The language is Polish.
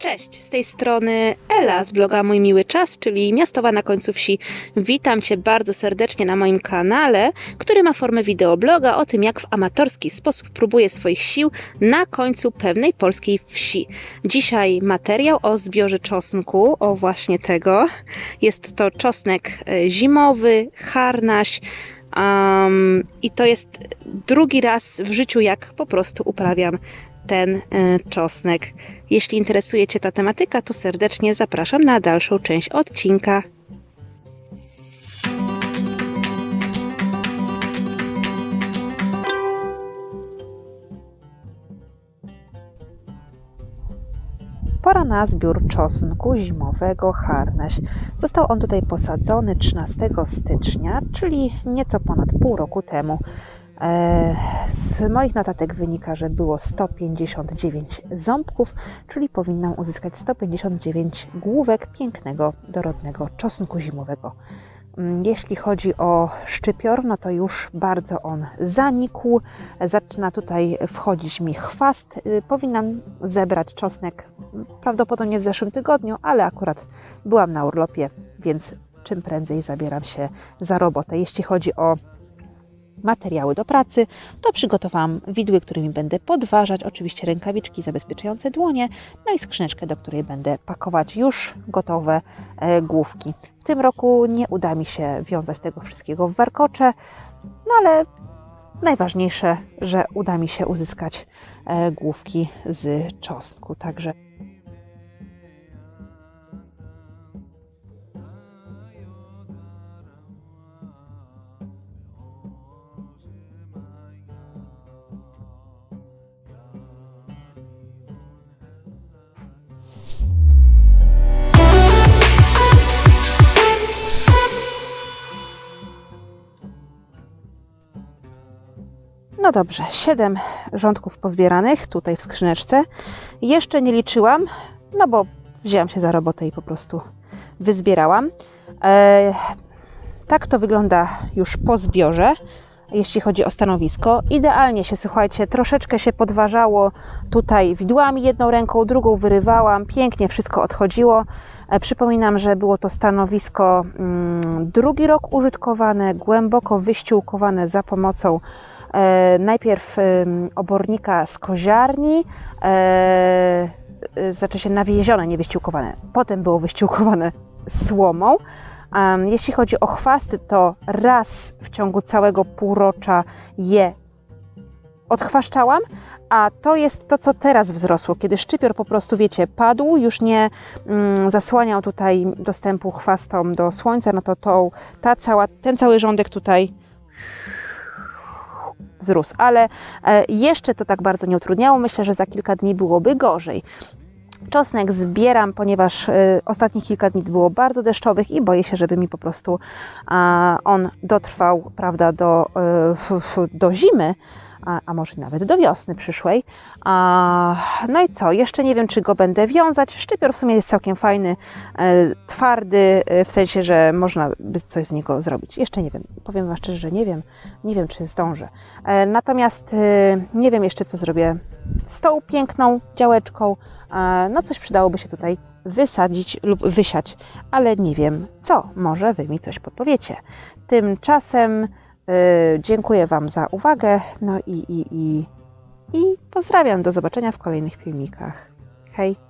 Cześć, z tej strony Ela z bloga Mój Miły Czas, czyli miastowa na końcu wsi. Witam Cię bardzo serdecznie na moim kanale, który ma formę wideobloga o tym, jak w amatorski sposób próbuję swoich sił na końcu pewnej polskiej wsi. Dzisiaj materiał o zbiorze czosnku, o właśnie tego. Jest to czosnek e, zimowy, harnaś, um, i to jest drugi raz w życiu, jak po prostu uprawiam ten e, czosnek. Jeśli interesuje Cię ta tematyka, to serdecznie zapraszam na dalszą część odcinka. Pora na zbiór czosnku zimowego harnaś. Został on tutaj posadzony 13 stycznia, czyli nieco ponad pół roku temu. E, Z moich notatek wynika, że było 159 ząbków, czyli powinnam uzyskać 159 główek pięknego, dorodnego czosnku zimowego. Mm, Jeśli chodzi o szczypior, no to już bardzo on zanikł. Zaczyna tutaj wchodzić mi chwast. Y, Powinnam zebrać czosnek prawdopodobnie w zeszłym tygodniu, ale akurat byłam na urlopie, więc czym prędzej zabieram się za robotę. Jeśli chodzi o materiały do pracy, to przygotowałam widły, którymi będę podważać, oczywiście rękawiczki zabezpieczające dłonie, no i skrzyneczkę, do której będę pakować już gotowe e, główki. W tym roku nie uda mi się wiązać tego wszystkiego w warkocze, no ale najważniejsze, że uda mi się uzyskać e, główki z czosnku, także No dobrze, 7 rządków pozbieranych tutaj w skrzyneczce. Jeszcze nie liczyłam, no bo wzięłam się za robotę i po prostu wyzbierałam. E, tak to wygląda już po zbiorze, jeśli chodzi o stanowisko. Idealnie się, słuchajcie, troszeczkę się podważało tutaj widłami, jedną ręką, drugą wyrywałam, pięknie wszystko odchodziło. E, Przypominam, że było to stanowisko mm, drugi rok użytkowane, głęboko wyściółkowane za pomocą najpierw em, obornika z koziarni, e, e, znaczy się nawiezione, nie wyściółkowane. Potem było wyściółkowane słomą. Jeśli chodzi o chwasty, to raz w ciągu całego półrocza je odchwaszczałam, a to jest to, co teraz wzrosło, kiedy szczypior po prostu, wiecie, padł, już nie mm, zasłaniał tutaj dostępu chwastom do słońca, no to tą, ta cała, ten cały rządek tutaj wzrósł, ale e, jeszcze to tak bardzo nie utrudniało. Myślę, że za kilka dni byłoby gorzej. Czosnek zbieram, ponieważ e, ostatnich kilka dni było bardzo deszczowych i boję się, żeby mi po prostu on dotrwał prawda, do, e, do zimy, a, a może nawet do wiosny przyszłej. A, no i co? Jeszcze nie wiem, czy go będę wiązać. Szczypior w sumie jest całkiem fajny, e, twardy, e, w sensie, że można by coś z niego zrobić. Jeszcze nie wiem. Powiem Wam szczerze, że nie wiem. Nie wiem, czy zdążę. E, natomiast nie wiem jeszcze, co zrobię z tą piękną działeczką. No coś przydałoby się tutaj wysadzić lub wysiać, ale nie wiem co. Może Wy mi coś podpowiecie. Tymczasem dziękuję Wam za uwagę. No i, i, i, i pozdrawiam. Do zobaczenia w kolejnych filmikach. Hej!